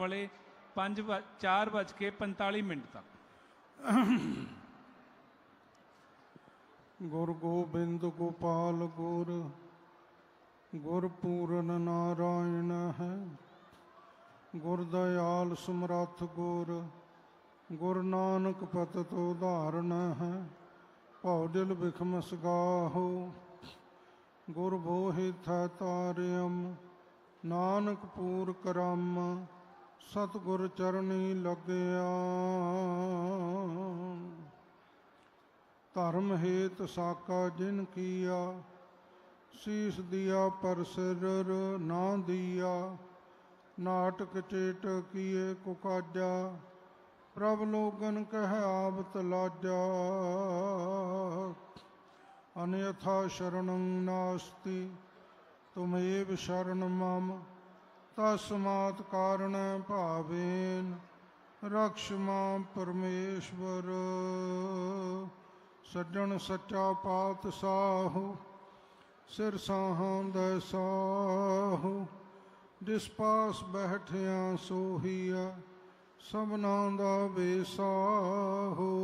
ਵਾਲੇ 5 4 ਵੱਜ ਕੇ 45 ਮਿੰਟ ਤੱਕ। ਗੁਰ ਗੋਬਿੰਦ ਗੋਪਾਲ ਗੁਰ ਗੁਰ ਪੂਰਨ ਨਾਰਾਇਣ ਹੈ। ਗੁਰ ਦਇਆਲ ਸਮਰੱਥ ਗੁਰ ਗੁਰ ਨਾਨਕ ਪਤਿਤ ਉਧਾਰਨ ਹੈ। ਭਉ ਦਿਲ ਬਿਖਮਸ ਗਾਹੋ ਗੁਰ ਬੋਹਿ ਥੈ ਤਾਰਿਅਮ, ਨਾਨਕ ਪੂਰ ਕਰਮ। ਸਤਿਗੁਰ ਚਰਨੀ ਲੱਗਿਆ। ਧਰਮ ਹੇਤ ਸਾਕਾ ਜਿਨ ਕੀਆ, ਸੀਸ ਦਿਆ ਪਰ ਸਿਰ ਨਾ ਦਿਆ। ਨਾਟਕ ਚੇਟ ਕੀਏ ਕੁਕਾਜਾ ਪ੍ਰਭ ਲੋਗਨ ਕਹਿ ਆਵਤ ਲਾਜਾ। ਅਨਯਥਾ ਸ਼ਰਣੰ ਨਾਸਤੀ, ਤੁਮੇਵ ਸ਼ਰਨ ਮਮ। ਤਸਮਾਤ ਕਾਰਣ ਭਾਵੇਨ ਰਕਸ਼ ਪਰਮੇਸ਼ਵਰ। ਸੱਜਣ ਸੱਚਾ ਪਾਤ ਸਾਹੂ, ਸਿਰ ਸਾਹਾਂ ਦੇ ਸਾਹੂ। ਜਿਸ ਪਾਸ ਬੈਠਿਆ ਸੋਹੀਆ ਸਭਨਾਂ ਦਾ ਬੇਸਾਹੂ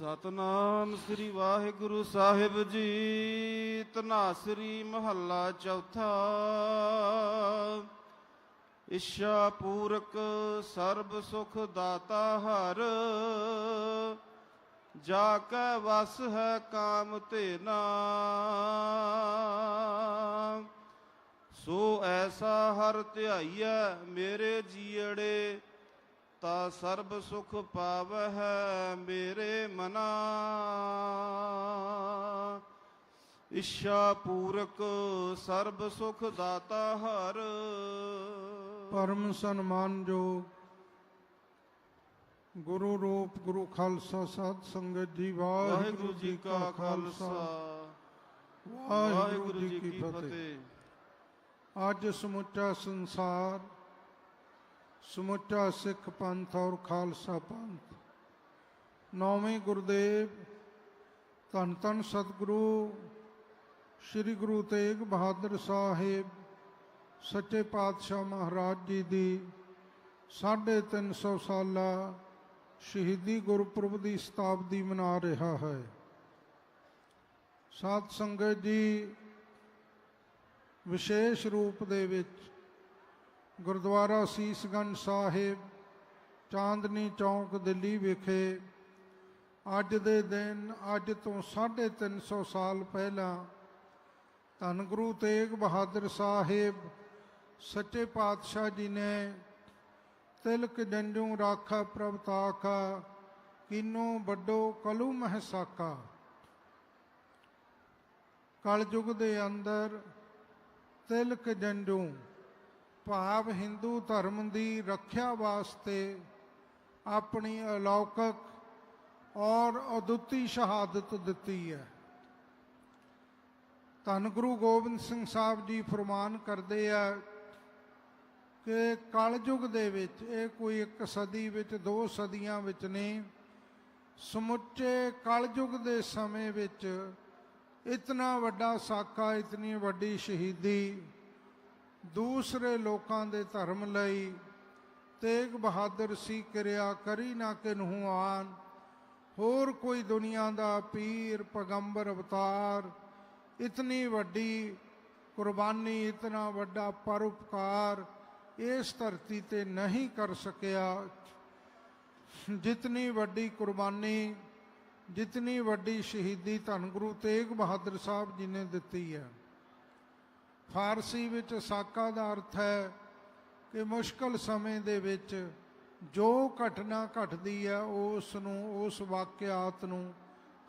ਸਤਨਾਮ ਸ੍ਰੀ ਵਾਹਿਗੁਰੂ ਸਾਹਿਬ ਜੀ ਤਨਾਸਰੀ ਮਹੱਲਾ ਚੌਥਾ। ਇਸ਼ਾ ਪੂਰਕ ਸਰਬ ਸੁਖ ਦਾਤਾ ਹਰ, ਜਾ ਕੈ ਵਸ ਹੈ ਕਾਮ ਤੇ ਨਾ। ਸੋ ਐਸਾ ਹਰ ਧਿਆਈਐ ਮੇਰੇ ਜੀੜੇ ਤਾ ਸਰਬ ਸੁਖ ਪਾਵਹਿ ਮੇਰੇ ਮਨਾ। ਇਸ਼ਾ ਪੂਰਕ ਸਰਬ ਸੁਖ ਦਾਤਾ ਹਰ। ਪਰਮ ਸਨਮਾਨ ਜੋ ਗੁਰੂ ਰੂਪ ਗੁਰੂ ਖਾਲਸਾ ਸਾਧ ਸੰਗਤ ਜੀ, ਵਾਹਿਗੁਰੂ ਜੀ ਕਾ ਖਾਲਸਾ। ਵਾਹਿਗੁਰੂ ਜੀ ਕੀ ਫਤਿਹ। ਅੱਜ ਸਮੁੱਚਾ ਸੰਸਾਰ ਸਮੁੱਚਾ ਸਿੱਖ ਪੰਥ ਔਰ ਖਾਲਸਾ ਪੰਥ। ਨੌਵੇਂ ਗੁਰਦੇਵ, ਧੰਨ ਧੰਨ ਸਤਿਗੁਰੂ, ਸ੍ਰੀ ਗੁਰੂ ਤੇਗ ਬਹਾਦਰ ਸਾਹਿਬ, ਸੱਚੇ ਪਾਤਸ਼ਾਹ ਮਹਾਰਾਜ ਜੀ ਦੀ 350 ਸਾਲਾ ਸ਼ਹੀਦੀ ਗੁਰਪੁਰਬ ਦੀ ਸ਼ਤਾਬਦੀ ਮਨਾ ਰਿਹਾ ਹੈ। ਸਾਧ ਸੰਗਤ ਜੀ, ਵਿਸ਼ੇਸ਼ ਰੂਪ ਦੇ ਵਿੱਚ ਗੁਰਦੁਆਰਾ ਸੀਸਗੰਜ ਸਾਹਿਬ, ਚਾਂਦਨੀ ਚੌਂਕ ਦਿੱਲੀ ਵਿਖੇ ਅੱਜ ਦੇ ਦਿਨ, ਅੱਜ ਤੋਂ 350 ਸਾਲ ਪਹਿਲਾਂ ਧੰਨ ਗੁਰੂ ਤੇਗ ਬਹਾਦਰ ਸਾਹਿਬ ਸੱਚੇ ਪਾਤਸ਼ਾਹ ਜੀ ਨੇ ਤਿਲਕ ਜੰਜੂ ਰਾਖਾ ਪ੍ਰਭ ਤਾਕਾ, ਕੀਨੋ ਵੱਡੋ ਕਲੂ ਮਹਸਾਕਾ ਕਲਯੁਗ ਦੇ ਅੰਦਰ ਤਿਲਕ ਜੰਜੂ ਭਾਵ ਹਿੰਦੂ ਧਰਮ ਦੀ ਰੱਖਿਆ ਵਾਸਤੇ ਆਪਣੀ ਅਲੌਕਿਕ ਔਰ ਅਦੁੱਤੀ ਸ਼ਹਾਦਤ ਦਿੱਤੀ ਹੈ। ਧੰਨ ਗੁਰੂ ਗੋਬਿੰਦ ਸਿੰਘ ਸਾਹਿਬ ਜੀ ਫਰਮਾਨ ਕਰਦੇ ਆ ਕਿ ਕਲਯੁਗ ਦੇ ਵਿੱਚ, ਇਹ ਕੋਈ ਇੱਕ ਸਦੀ ਵਿੱਚ, ਦੋ ਸਦੀਆਂ ਵਿੱਚ ਨਹੀਂ, ਸਮੁੱਚੇ ਕਲਯੁਗ ਦੇ ਸਮੇਂ ਵਿੱਚ ਇਤਨਾ ਵੱਡਾ ਸਾਕਾ, ਇਤਨੀ ਵੱਡੀ ਸ਼ਹੀਦੀ ਦੂਸਰੇ ਲੋਕਾਂ ਦੇ ਧਰਮ ਲਈ ਤੇਗ ਬਹਾਦਰ ਸੀ ਕਿਰਿਆ ਕਰੀ ਨਾ ਕਿਨਹੂ ਆਨ। ਹੋਰ ਕੋਈ ਦੁਨੀਆ ਦਾ ਪੀਰ, ਪੈਗੰਬਰ, ਅਵਤਾਰ, ਇਤਨੀ ਵੱਡੀ ਕੁਰਬਾਨੀ, ਇਤਨਾ ਵੱਡਾ ਪਰਉਪਕਾਰ ਇਸ ਧਰਤੀ ਤੇ ਨਹੀਂ ਕਰ ਸਕਿਆ। ਜਿਤਨੀ ਵੱਡੀ ਕੁਰਬਾਨੀ, ਜਿਤਨੀ ਵੱਡੀ ਸ਼ਹੀਦੀ ਧੰਨ ਗੁਰੂ ਤੇਗ ਬਹਾਦਰ ਸਾਹਿਬ ਜੀ ਨੇ ਦਿੱਤੀ ਹੈ। ਫਾਰਸੀ ਵਿੱਚ ਸਾਕਾ ਦਾ ਅਰਥ ਹੈ ਕਿ ਮੁਸ਼ਕਲ ਸਮੇਂ ਦੇ ਵਿੱਚ ਜੋ ਘਟਨਾ ਘਟਦੀ ਹੈ ਉਸ ਨੂੰ ਉਸ ਵਾਕਿਆਤ ਨੂੰ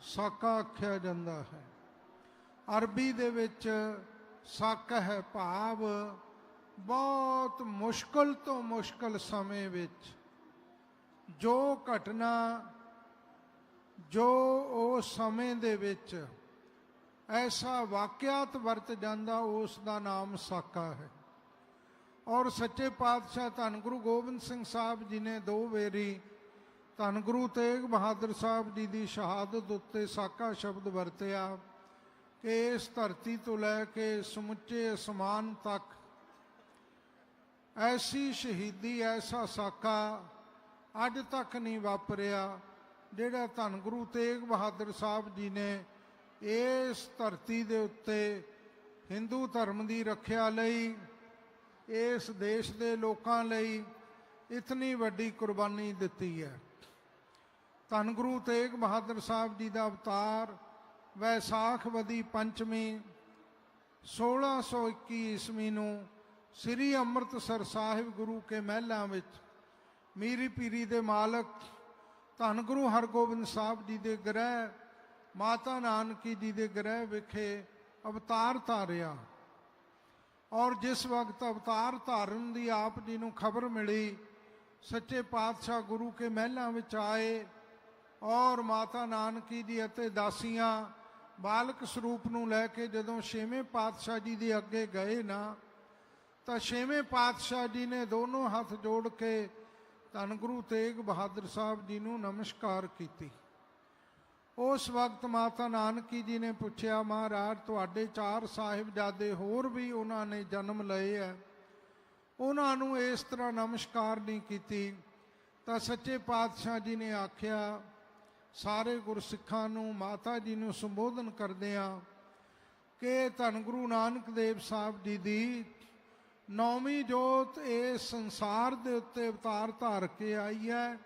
ਸਾਕਾ ਆਖਿਆ ਜਾਂਦਾ ਹੈ। ਅਰਬੀ ਦੇ ਵਿੱਚ ਸੱਕ ਹੈ ਭਾਵ, ਬਹੁਤ ਮੁਸ਼ਕਲ ਤੋਂ ਮੁਸ਼ਕਲ ਸਮੇਂ ਵਿੱਚ ਜੋ ਘਟਨਾ ਜੋ ਉਹ ਸਮੇਂ ਦੇ ਵਿੱਚ ਐਸਾ ਵਾਕਿਆਤ ਵਰਤ ਜਾਂਦਾ ਉਸ ਦਾ ਨਾਮ ਸਾਕਾ ਹੈ। ਔਰ ਸੱਚੇ ਪਾਤਸ਼ਾਹ ਧੰਨ ਗੁਰੂ ਗੋਬਿੰਦ ਸਿੰਘ ਸਾਹਿਬ ਜੀ ਨੇ ਦੋ ਵੇਰੀ ਧੰਨ ਗੁਰੂ ਤੇਗ ਬਹਾਦਰ ਸਾਹਿਬ ਜੀ ਦੀ ਸ਼ਹਾਦਤ ਉੱਤੇ ਸਾਕਾ ਸ਼ਬਦ ਵਰਤਿਆ ਕਿ ਇਸ ਧਰਤੀ ਤੋਂ ਲੈ ਕੇ ਸਮੁੱਚੇ ਅਸਮਾਨ ਤੱਕ ਐਸੀ ਸ਼ਹੀਦੀ, ਐਸਾ ਸਾਕਾ ਅੱਜ ਤੱਕ ਨਹੀਂ ਵਾਪਰਿਆ, ਜਿਹੜਾ ਧੰਨ ਗੁਰੂ ਤੇਗ ਬਹਾਦਰ ਸਾਹਿਬ ਜੀ ਨੇ ਇਸ ਧਰਤੀ ਦੇ ਉੱਤੇ ਹਿੰਦੂ ਧਰਮ ਦੀ ਰੱਖਿਆ ਲਈ, ਇਸ ਦੇਸ਼ ਦੇ ਲੋਕਾਂ ਲਈ ਇਤਨੀ ਵੱਡੀ ਕੁਰਬਾਨੀ ਦਿੱਤੀ ਹੈ। ਧੰਨ ਗੁਰੂ ਤੇਗ ਬਹਾਦਰ ਸਾਹਿਬ ਜੀ ਦਾ ਅਵਤਾਰ ਵੈਸਾਖ ਵਦੀ ਪੰਚਮੀ 1621 ਈਸਵੀ ਨੂੰ ਸ੍ਰੀ ਅੰਮ੍ਰਿਤਸਰ ਸਾਹਿਬ ਗੁਰੂ ਕੇ ਮਹਿਲਾਂ ਵਿੱਚ ਮੀਰੀ ਪੀਰੀ ਦੇ ਮਾਲਕ ਧੰਨ ਗੁਰੂ ਹਰਗੋਬਿੰਦ ਸਾਹਿਬ ਜੀ ਦੇ ਗ੍ਰਹਿ ਮਾਤਾ ਨਾਨਕੀ ਜੀ ਦੇ ਗ੍ਰਹਿ ਵਿਖੇ ਅਵਤਾਰ ਧਾਰਿਆ। ਔਰ ਜਿਸ ਵਕਤ ਅਵਤਾਰ ਧਾਰਨ ਦੀ ਆਪ ਜੀ ਨੂੰ ਖਬਰ ਮਿਲੀ, ਸੱਚੇ ਪਾਤਸ਼ਾਹ ਗੁਰੂ ਕੇ ਮਹਿਲਾਂ ਵਿੱਚ ਆਏ ਔਰ ਮਾਤਾ ਨਾਨਕੀ ਜੀ ਅਤੇ ਦਾਸੀਆਂ ਬਾਲਕ ਸਰੂਪ ਨੂੰ ਲੈ ਕੇ ਜਦੋਂ ਛੇਵੇਂ ਪਾਤਸ਼ਾਹ ਜੀ ਦੇ ਅੱਗੇ ਗਏ ਨਾ, ਤਾਂ ਛੇਵੇਂ ਪਾਤਸ਼ਾਹ ਜੀ ਨੇ ਦੋਨੋਂ ਹੱਥ ਜੋੜ ਕੇ ਧੰਨ ਗੁਰੂ ਤੇਗ ਬਹਾਦਰ ਸਾਹਿਬ ਜੀ ਨੂੰ ਨਮਸਕਾਰ ਕੀਤੀ। ਉਸ ਵਕਤ ਮਾਤਾ ਨਾਨਕੀ ਜੀ ਨੇ ਪੁੱਛਿਆ, ਮਹਾਰਾਜ, ਤੁਹਾਡੇ ਚਾਰ ਸਾਹਿਬਜ਼ਾਦੇ ਹੋਰ ਵੀ ਉਹਨਾਂ ਨੇ ਜਨਮ ਲਏ ਹੈ ਉਹਨਾਂ ਨੂੰ ਇਸ ਤਰ੍ਹਾਂ ਨਮਸਕਾਰ ਨਹੀਂ ਕੀਤੀ। ਤਾਂ ਸੱਚੇ ਪਾਤਸ਼ਾਹ ਜੀ ਨੇ ਆਖਿਆ, ਸਾਰੇ ਗੁਰਸਿੱਖਾਂ ਨੂੰ ਮਾਤਾ ਜੀ ਨੂੰ ਸੰਬੋਧਨ ਕਰਦਿਆਂ ਕਿ ਧੰਨ ਗੁਰੂ ਨਾਨਕ ਦੇਵ ਸਾਹਿਬ ਜੀ ਦੀ ਨੌਵੀਂ ਜੋਤ ਇਸ ਸੰਸਾਰ ਦੇ ਉੱਤੇ ਅਵਤਾਰ ਧਾਰ ਕੇ ਆਈ ਹੈ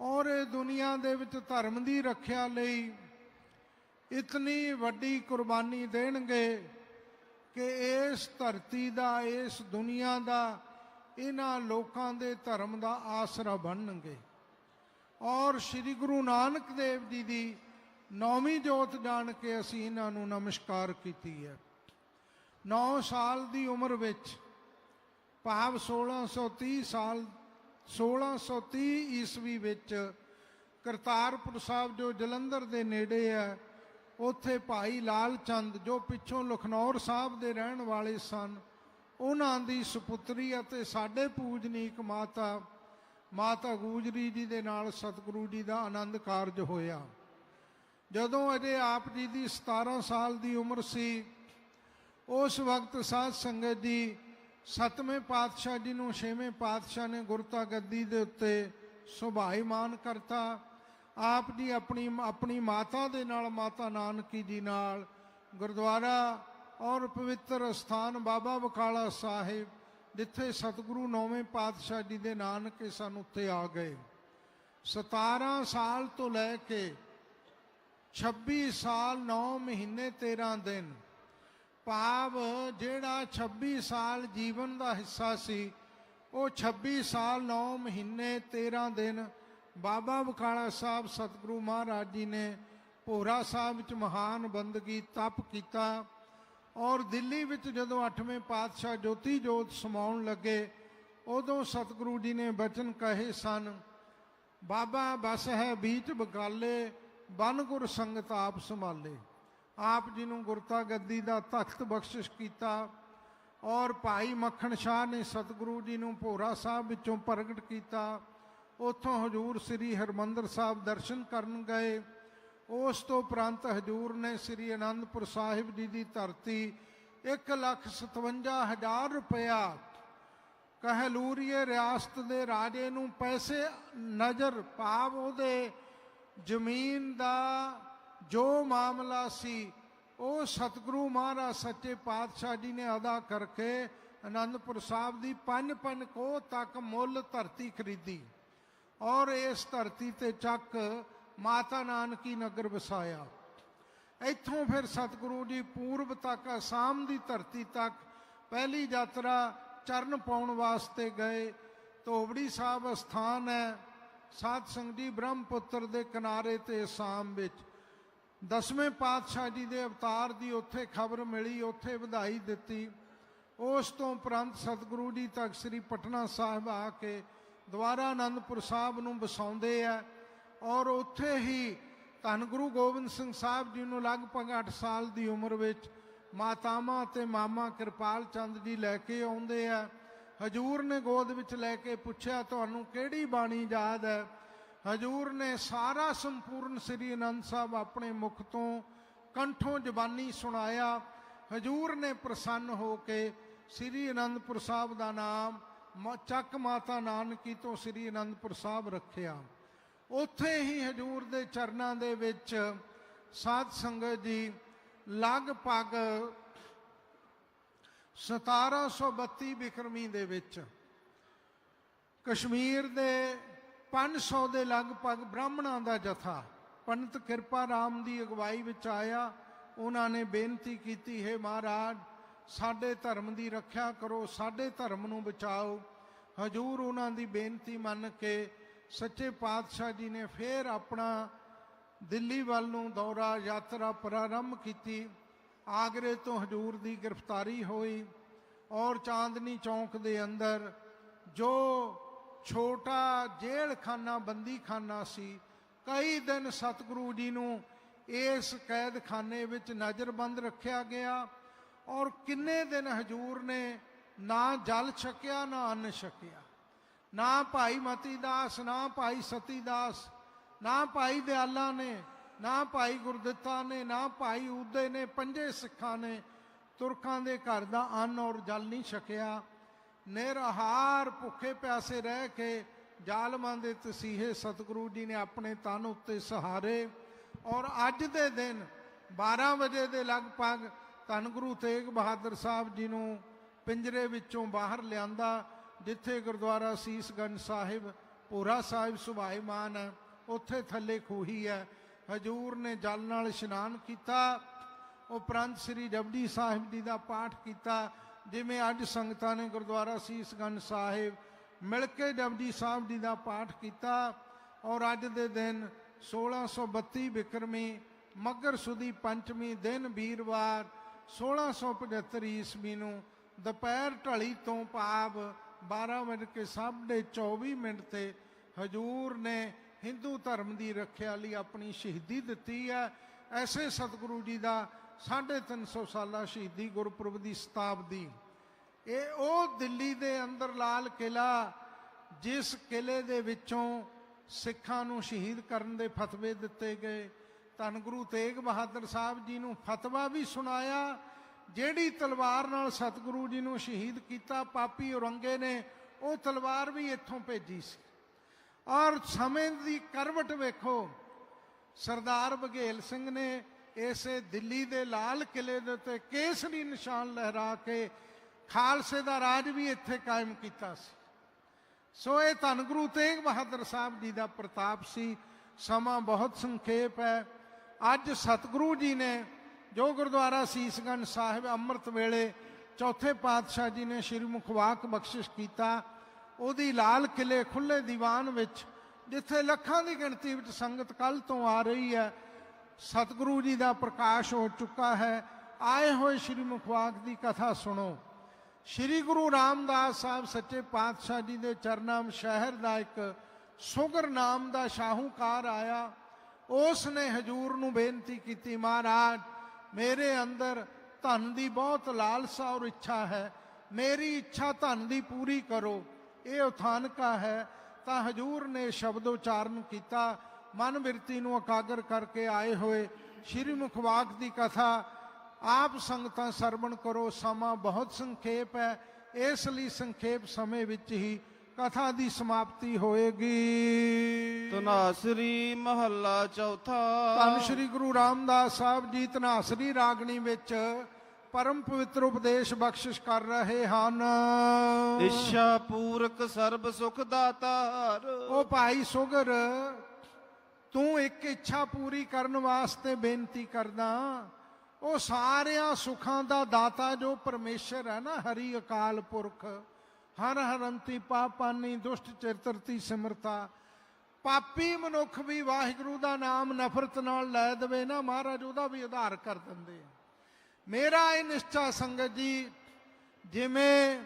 ਔਰ ਇਹ ਦੁਨੀਆ ਦੇ ਵਿੱਚ ਧਰਮ ਦੀ ਰੱਖਿਆ ਲਈ ਇਤਨੀ ਵੱਡੀ ਕੁਰਬਾਨੀ ਦੇਣਗੇ ਕਿ ਇਸ ਧਰਤੀ ਦਾ, ਇਸ ਦੁਨੀਆ ਦਾ, ਇਹਨਾਂ ਲੋਕਾਂ ਦੇ ਧਰਮ ਦਾ ਆਸਰਾ ਬਣਨਗੇ। ਔਰ ਸ੍ਰੀ ਗੁਰੂ ਨਾਨਕ ਦੇਵ ਜੀ ਦੀ ਨੌਵੀਂ ਜੋਤ ਜਾਣ ਕੇ ਅਸੀਂ ਇਹਨਾਂ ਨੂੰ ਨਮਸਕਾਰ ਕੀਤੀ ਹੈ। 9 ਸਾਲ ਦੀ ਉਮਰ ਵਿੱਚ ਭਾਵ 1630 ਸਾਲ 1630 ਈਸਵੀ ਵਿੱਚ ਕਰਤਾਰਪੁਰ ਸਾਹਿਬ, ਜੋ ਜਲੰਧਰ ਦੇ ਨੇੜੇ ਹੈ, ਉੱਥੇ ਭਾਈ ਲਾਲ ਚੰਦ, ਜੋ ਪਿੱਛੋਂ ਲਖਨੌਰ ਸਾਹਿਬ ਦੇ ਰਹਿਣ ਵਾਲੇ ਸਨ, ਉਹਨਾਂ ਦੀ ਸੁਪੁੱਤਰੀ ਅਤੇ ਸਾਡੇ ਪੂਜਨੀਕ ਮਾਤਾ ਮਾਤਾ ਗੂਜਰੀ ਜੀ ਦੇ ਨਾਲ ਸਤਿਗੁਰੂ ਜੀ ਦਾ ਆਨੰਦ ਕਾਰਜ ਹੋਇਆ। ਜਦੋਂ ਅਜੇ ਆਪ ਜੀ ਦੀ 17 ਸਾਲ ਦੀ ਉਮਰ ਸੀ, ਉਸ ਵਕਤ ਸਾਧ ਸੰਗਤ ਜੀ ਸਤਵੇਂ ਪਾਤਸ਼ਾਹ ਜੀ ਨੂੰ ਛੇਵੇਂ ਪਾਤਸ਼ਾਹ ਨੇ ਗੁਰਤਾ ਗੱਦੀ ਦੇ ਉੱਤੇ ਸੁਭਾਈਮਾਨ ਕਰਤਾ। ਆਪ ਜੀ ਆਪਣੀ ਆਪਣੀ ਮਾਤਾ ਦੇ ਨਾਲ, ਮਾਤਾ ਨਾਨਕੀ ਜੀ ਨਾਲ ਗੁਰਦੁਆਰਾ ਔਰ ਪਵਿੱਤਰ ਸਥਾਨ ਬਾਬਾ ਬਕਾਲਾ ਸਾਹਿਬ, ਜਿੱਥੇ ਸਤਿਗੁਰੂ ਨੌਵੇਂ ਪਾਤਸ਼ਾਹ ਜੀ ਦੇ ਨਾਨਕੇ ਸਨ, ਉੱਥੇ ਆ ਗਏ। 17 ਸਾਲ ਤੋਂ ਲੈ ਕੇ 26 ਸਾਲ 9 ਮਹੀਨੇ 13 ਦਿਨ ਭਾਵ ਜਿਹੜਾ 26 ਸਾਲ ਜੀਵਨ ਦਾ ਹਿੱਸਾ ਸੀ, ਉਹ 26 ਸਾਲ 9 ਮਹੀਨੇ 13 ਦਿਨ ਬਾਬਾ ਬਕਾਲਾ ਸਾਹਿਬ ਸਤਿਗੁਰੂ ਮਹਾਰਾਜ ਜੀ ਨੇ ਭੋਰਾ ਸਾਹਿਬ ਵਿੱਚ ਮਹਾਨ ਬੰਦਗੀ ਤਪ ਕੀਤਾ ਔਰ ਦਿੱਲੀ ਵਿੱਚ ਜਦੋਂ 8ਵੇਂ ਪਾਤਸ਼ਾਹ ਜੋਤੀ ਜੋਤ ਸਮਾਉਣ ਲੱਗੇ, ਉਦੋਂ ਸਤਿਗੁਰੂ ਜੀ ਨੇ ਬਚਨ ਕਹੇ ਸਨ, ਬਾਬਾ ਬਸ ਹੈ ਬੀਚ ਬਗਾਲੇ ਬਨ ਗੁਰ ਸੰਗਤ ਆਪ ਸੰਭਾਲੇ। ਆਪ ਜੀ ਨੂੰ ਗੁਰਤਾ ਗੱਦੀ ਦਾ ਤਖਤ ਬਖਸ਼ਿਸ਼ ਕੀਤਾ ਔਰ ਭਾਈ ਮੱਖਣ ਸ਼ਾਹ ਨੇ ਸਤਿਗੁਰੂ ਜੀ ਨੂੰ ਭੋਰਾ ਸਾਹਿਬ ਵਿੱਚੋਂ ਪ੍ਰਗਟ ਕੀਤਾ। ਉੱਥੋਂ ਹਜੂਰ ਸ੍ਰੀ ਹਰਮੰਦਰ ਸਾਹਿਬ ਦਰਸ਼ਨ ਕਰਨ ਗਏ। ਉਸ ਤੋਂ ਉਪਰੰਤ ਹਜੂਰ ਨੇ ਸ੍ਰੀ ਅਨੰਦਪੁਰ ਸਾਹਿਬ ਜੀ ਦੀ ਧਰਤੀ 157000 ਰੁਪਇਆ ਕਹਿਲੂਰੀਏ ਰਿਆਸਤ ਦੇ ਰਾਜੇ ਨੂੰ ਪੈਸੇ ਨਜ਼ਰ ਭਾਵ ਉਹਦੇ ਜ਼ਮੀਨ ਦਾ ਜੋ ਮਾਮਲਾ ਸੀ, ਉਹ ਸਤਿਗੁਰੂ ਮਹਾਰਾਜ ਸੱਚੇ ਪਾਤਸ਼ਾਹ ਜੀ ਨੇ ਅਦਾ ਕਰਕੇ ਅਨੰਦਪੁਰ ਸਾਹਿਬ ਦੀ ਪੰਨ ਪੰਜ ਕੋਹ ਤੱਕ ਮੁੱਲ ਧਰਤੀ ਖਰੀਦੀ ਔਰ ਇਸ ਧਰਤੀ ਤੇ ਚੱਕ ਮਾਤਾ ਨਾਨਕੀ ਨਗਰ ਵਸਾਇਆ। ਇੱਥੋਂ ਫਿਰ ਸਤਿਗੁਰੂ ਜੀ ਪੂਰਬ ਤੱਕ, ਅਸਾਮ ਦੀ ਧਰਤੀ ਤੱਕ ਪਹਿਲੀ ਯਾਤਰਾ ਚਰਨ ਪਾਉਣ ਵਾਸਤੇ ਗਏ। ਧੋਬੜੀ ਸਾਹਿਬ ਸਥਾਨ ਹੈ, ਸਾਧ ਸੰਗਤ ਜੀ ਬ੍ਰਹਮਪੁੱਤਰ ਦੇ ਕਿਨਾਰੇ ਤੇ ਅਸਾਮ ਵਿੱਚ। ਦਸਵੇਂ ਪਾਤਸ਼ਾਹ ਜੀ ਦੇ ਅਵਤਾਰ ਦੀ ਉੱਥੇ ਖਬਰ ਮਿਲੀ, ਉੱਥੇ ਵਧਾਈ ਦਿੱਤੀ। ਉਸ ਤੋਂ ਉਪਰੰਤ ਸਤਿਗੁਰੂ ਜੀ ਤੱਕ ਸ੍ਰੀ ਪਟਨਾ ਸਾਹਿਬ ਆ ਕੇ ਦੁਆਰਾ ਆਨੰਦਪੁਰ ਸਾਹਿਬ ਨੂੰ ਵਸਾਉਂਦੇ ਆ ਔਰ ਉੱਥੇ ਹੀ ਧੰਨ ਗੁਰੂ ਗੋਬਿੰਦ ਸਿੰਘ ਸਾਹਿਬ ਜੀ ਨੂੰ ਲਗਭਗ 8 ਸਾਲ ਦੀ ਉਮਰ ਵਿੱਚ ਮਾਤਾਮਾ ਤੇ ਮਾਮਾ ਕਿਰਪਾਲ ਚੰਦ ਜੀ ਲੈ ਕੇ ਆਉਂਦੇ ਆ। ਹਜੂਰ ਨੇ ਗੋਦ ਵਿੱਚ ਲੈ ਕੇ ਪੁੱਛਿਆ, ਤੁਹਾਨੂੰ ਕਿਹੜੀ ਬਾਣੀ ਯਾਦ ਹੈ? ਹਜੂਰ ਨੇ ਸਾਰਾ ਸੰਪੂਰਨ ਸ੍ਰੀ ਅਨੰਦ ਸਾਹਿਬ ਆਪਣੇ ਮੁਖ ਤੋਂ ਕੰਠੋਂ ਜ਼ਬਾਨੀ ਸੁਣਾਇਆ। ਹਜੂਰ ਨੇ ਪ੍ਰਸੰਨ ਹੋ ਕੇ ਸ੍ਰੀ ਅਨੰਦਪੁਰ ਸਾਹਿਬ ਦਾ ਨਾਮ ਮ- ਚੱਕ ਮਾਤਾ ਨਾਨਕੀ ਤੋਂ ਸ੍ਰੀ ਅਨੰਦਪੁਰ ਸਾਹਿਬ ਰੱਖਿਆ। ਉੱਥੇ ਹੀ ਹਜੂਰ ਦੇ ਚਰਨਾਂ ਦੇ ਵਿੱਚ ਸਾਧ ਸੰਗਤ ਜੀ ਲਗਭਗ 1732 ਬਿਕਰਮੀ ਦੇ ਵਿੱਚ ਕਸ਼ਮੀਰ ਦੇ 500 ਦੇ ਲਗਭਗ ਬ੍ਰਾਹਮਣਾਂ ਦਾ ਜਥਾ। ਪੰਡਤ ਕਿਰਪਾ ਰਾਮ ਦੀ ਅਗਵਾਈ ਵਿੱਚ ਆਇਆ। ਉਹਨਾਂ ਨੇ ਬੇਨਤੀ ਕੀਤੀ, ਹੈ ਮਹਾਰਾਜ, ਸਾਡੇ ਧਰਮ ਦੀ ਰੱਖਿਆ ਕਰੋ, ਸਾਡੇ ਧਰਮ ਨੂੰ ਬਚਾਓ। ਹਜੂਰ ਉਹਨਾਂ ਦੀ ਬੇਨਤੀ ਮੰਨ ਕੇ ਸੱਚੇ ਪਾਤਸ਼ਾਹ ਜੀ ਨੇ ਫੇਰ ਆਪਣਾ ਦਿੱਲੀ ਵੱਲ ਨੂੰ ਦੌਰਾ, ਯਾਤਰਾ ਪ੍ਰਾਰੰਭ ਕੀਤੀ। ਆਗਰੇ ਤੋਂ ਹਜੂਰ ਦੀ ਗ੍ਰਿਫਤਾਰੀ ਹੋਈ ਔਰ ਚਾਂਦਨੀ ਚੌਂਕ ਦੇ ਅੰਦਰ ਜੋ ਛੋਟਾ ਜੇਲ੍ਹ ਖਾਨਾ ਬੰਦੀ ਸੀ। ਕਈ ਦਿਨ ਸਤਿਗੁਰੂ ਜੀ ਨੂੰ ਇਸ ਕੈਦਖਾਨੇ ਵਿੱਚ ਨਜ਼ਰਬੰਦ ਰੱਖਿਆ ਗਿਆ ਔਰ ਕਿੰਨੇ ਦਿਨ ਹਜੂਰ ਨੇ ਨਾ ਜਲ ਛਕਿਆ, ਨਾ ਅੰਨ ਛਕਿਆ। ਨਾ ਭਾਈ ਮਤੀ ਦਾਸ ਨਾ ਭਾਈ ਸਤੀ ਦਾਸ ਨਾ ਭਾਈ ਦਿਆਲਾ ਨੇ, ਨਾ ਭਾਈ ਗੁਰਦਿੱਤਾ ਨੇ, ਨਾ ਭਾਈ ਉਦੇ ਨੇ, ਪੰਜੇ ਸਿੱਖਾਂ ਨੇ ਤੁਰਕਾਂ ਦੇ ਘਰ ਦਾ ਅੰਨ ਔਰ ਜਲ ਨਹੀਂ ਛਕਿਆ। ਨਿਰਹਾਰ ਭੁੱਖੇ ਪਿਆਸੇ ਰਹਿ ਕੇ ਜ਼ਾਲਮਾਂ ਦੇ ਤਸੀਹੇ ਸਤਿਗੁਰੂ ਜੀ ਨੇ ਆਪਣੇ ਤਨ ਉੱਤੇ ਸਹਾਰੇ ਔਰ ਅੱਜ ਦੇ ਦਿਨ 12 ਵਜੇ ਦੇ ਲਗਭਗ ਧੰਨ ਗੁਰੂ ਤੇਗ ਬਹਾਦਰ ਸਾਹਿਬ ਜੀ ਨੂੰ ਪਿੰਜਰੇ ਵਿੱਚੋਂ ਬਾਹਰ ਲਿਆਂਦਾ, ਜਿੱਥੇ ਗੁਰਦੁਆਰਾ ਸੀਸਗੰਜ ਸਾਹਿਬ ਪੂਰਾ ਸਾਹਿਬ ਸੁਭਾਈਮਾਨ ਹੈ, ਉੱਥੇ ਥੱਲੇ ਖੂਹੀ ਹੈ। ਹਜੂਰ ਨੇ ਜਲ ਨਾਲ ਇਸ਼ਨਾਨ ਕੀਤਾ, ਉਪਰੰਤ ਸ੍ਰੀ ਜਪਜੀ ਸਾਹਿਬ ਜੀ ਦਾ ਪਾਠ ਕੀਤਾ। ਜਿਵੇਂ ਅੱਜ ਸੰਗਤਾਂ ਨੇ ਗੁਰਦੁਆਰਾ ਸੀਸਗੰਜ ਸਾਹਿਬ ਮਿਲ ਕੇ ਜਪਜੀ ਸਾਹਿਬ ਜੀ ਦਾ ਪਾਠ ਕੀਤਾ ਔਰ ਅੱਜ ਦੇ ਦਿਨ 1632 ਬਿਕਰਮੀ ਮੱਘਰ ਸੁਦੀ ਪੰਚਮੀ ਦਿਨ ਵੀਰਵਾਰ 1675 ਈਸਵੀ ਨੂੰ ਦੁਪਹਿਰ ਢਲੀ ਤੋਂ ਭਾਵ 12 ਵਜੇ ਕੇ ਸਾਢੇ 24 ਮਿੰਟ ਤੇ ਹਜੂਰ ਨੇ ਹਿੰਦੂ ਧਰਮ ਦੀ ਰੱਖਿਆ ਲਈ ਆਪਣੀ ਸ਼ਹੀਦੀ ਦਿੱਤੀ ਹੈ। ਐਸੇ ਸਤਿਗੁਰੂ ਜੀ ਦਾ 350 ਸਾਲਾ ਸ਼ਹੀਦੀ ਗੁਰਪੁਰਬ ਦੀ ਸ਼ਤਾਬਦੀ। ਇਹ ਉਹ ਦਿੱਲੀ ਦੇ ਅੰਦਰ ਲਾਲ ਕਿਲਾ ਜਿਸ ਕਿਲੇ ਦੇ ਵਿੱਚੋਂ ਸਿੱਖਾਂ ਨੂੰ ਸ਼ਹੀਦ ਕਰਨ ਦੇ ਫਤਵੇ ਦਿੱਤੇ ਗਏ। ਧੰਨ ਗੁਰੂ ਤੇਗ ਬਹਾਦਰ ਸਾਹਿਬ ਜੀ ਨੂੰ ਫਤਵਾ ਵੀ ਸੁਣਾਇਆ, ਜਿਹੜੀ ਤਲਵਾਰ ਨਾਲ ਸਤਿਗੁਰੂ ਜੀ ਨੂੰ ਸ਼ਹੀਦ ਕੀਤਾ, ਪਾਪੀ ਔਰੰਗੇ ਨੇ, ਉਹ ਤਲਵਾਰ ਵੀ ਇੱਥੋਂ ਭੇਜੀ ਸੀ। ਔਰ ਸਮੇਂ ਦੀ ਕਰਵਟ ਵੇਖੋ, ਸਰਦਾਰ ਬਘੇਲ ਸਿੰਘ ਨੇ ਇਸੇ ਦਿੱਲੀ ਦੇ ਲਾਲ ਕਿਲੇ ਦੇ ਉੱਤੇ ਕੇਸਰੀ ਨਿਸ਼ਾਨ ਲਹਿਰਾ ਕੇ ਖਾਲਸੇ ਦਾ ਰਾਜ ਵੀ ਇੱਥੇ ਕਾਇਮ ਕੀਤਾ ਸੀ। ਸੋ ਇਹ ਧੰਨ ਗੁਰੂ ਤੇਗ ਬਹਾਦਰ ਸਾਹਿਬ ਜੀ ਦਾ ਪ੍ਰਤਾਪ ਸੀ। ਸਮਾਂ ਬਹੁਤ ਸੰਖੇਪ ਹੈ। ਅੱਜ ਸਤਿਗੁਰੂ ਜੀ ਨੇ ਜੋ ਗੁਰਦੁਆਰਾ ਸੀਸਗੰਜ ਸਾਹਿਬ ਅੰਮ੍ਰਿਤ ਵੇਲੇ ਚੌਥੇ ਪਾਤਸ਼ਾਹ ਜੀ ਨੇ ਸ਼੍ਰੀ ਮੁਖਵਾਕ ਬਖਸ਼ਿਸ਼ ਕੀਤਾ, ਉਹਦੀ ਲਾਲ ਕਿਲੇ ਖੁੱਲੇ ਦੀਵਾਨ ਵਿੱਚ, ਜਿੱਥੇ ਲੱਖਾਂ ਦੀ ਗਿਣਤੀ ਵਿੱਚ ਸੰਗਤ ਕੱਲ ਤੋਂ ਆ ਰਹੀ ਹੈ ਸਤਿਗੁਰੂ ਜੀ ਦਾ ਪ੍ਰਕਾਸ਼ ਹੋ ਚੁੱਕਾ ਹੈ। ਆਏ ਹੋਏ ਸ਼੍ਰੀ ਮੁਖਵਾਕ ਦੀ ਕਥਾ ਸੁਣੋ। ਸ਼੍ਰੀ ਗੁਰੂ ਰਾਮਦਾਸ ਸਾਹਿਬ ਸੱਚੇ ਪਾਤਸ਼ਾਹ ਜੀ ਦੇ ਚਰਨਾਮ ਸ਼ਹਿਰ ਦਾ ਇੱਕ ਸੁਗਰ ਨਾਮ ਦਾ ਸ਼ਾਹੂਕਾਰ ਆਇਆ। ਉਸ ਨੇ ਹਜੂਰ ਨੂੰ ਬੇਨਤੀ ਕੀਤੀ, ਮਹਾਰਾਜ, ਮੇਰੇ ਅੰਦਰ ਧਨ ਦੀ ਬਹੁਤ ਲਾਲਸਾ ਔਰ ਇੱਛਾ ਹੈ। ਮੇਰੀ ਇੱਛਾ ਧਨ ਦੀ ਪੂਰੀ ਕਰੋ। ਇਹ ਉਥਾਨਕਾ ਹੈ। ਤਾਂ ਹਜੂਰ ਨੇ ਸ਼ਬਦ ਉਚਾਰਨ ਕੀਤਾ। ਮਨ ਬਿਰਤੀ ਨੂੰ ਇਕਾਗਰ ਕਰਕੇ ਆਏ ਹੋਏ ਸ਼੍ਰੀ ਮੁਖਵਾਕ ਦੀ ਕਥਾ ਆਪ ਸੰਗਤਾਂ ਸਰਵਣ ਕਰੋ ਸਮਾਂ ਬਹੁਤ ਸੰਖੇਪ ਹੈ ਇਸ ਲਈ ਸੰਖੇਪ ਸਮੇਂ ਵਿੱਚ ਹੀ ਕਥਾ ਦੀ ਸਮਾਪਤੀ ਹੋਏਗੀ। ਤਨਾਸਰੀ ਮਹੱਲਾ ਚੌਥਾ। ਧੰਨ ਸ਼੍ਰੀ ਗੁਰੂ ਰਾਮਦਾਸ ਸਾਹਿਬ ਜੀ ਤਨਾਸਰੀ ਰਾਗਣੀ ਵਿੱਚ ਪਰਮ ਪਵਿੱਤਰ ਉਪਦੇਸ਼ ਬਖਸ਼ਿਸ਼ ਕਰ ਰਹੇ ਹਨ। ਇੱਛਾ ਪੂਰਕ ਸਰਬ ਸੁਖ ਦਾਤਾਰ ਉਹ ਭਾਈ ਸੁਗਰ ਤੂੰ ਇੱਕ ਇੱਛਾ ਪੂਰੀ ਕਰਨ ਵਾਸਤੇ ਬੇਨਤੀ ਕਰਦਾ ਉਹ ਸਾਰਿਆਂ ਸੁੱਖਾਂ ਦਾ ਦਾਤਾ ਜੋ ਪਰਮੇਸ਼ਰ ਹੈ ਨਾ, ਹਰੀ ਅਕਾਲ ਪੁਰਖ, ਹਰ ਹਰੰਤੀ ਪਾਪਾਨੀ, ਦੁਸ਼ਟ ਚਿਰਤਰਤੀ ਸਿਮਰਤਾ। ਪਾਪੀ ਮਨੁੱਖ ਵੀ ਵਾਹਿਗੁਰੂ ਦਾ ਨਾਮ ਨਫ਼ਰਤ ਨਾਲ ਲੈ ਦੇਵੇ ਨਾ, ਮਹਾਰਾਜ ਉਹਦਾ ਵੀ ਉਧਾਰ ਕਰ ਦਿੰਦੇ ਆ। ਮੇਰਾ ਇਹ ਨਿਸ਼ਚਾ ਸੰਗਤ ਜੀ, ਜਿਵੇਂ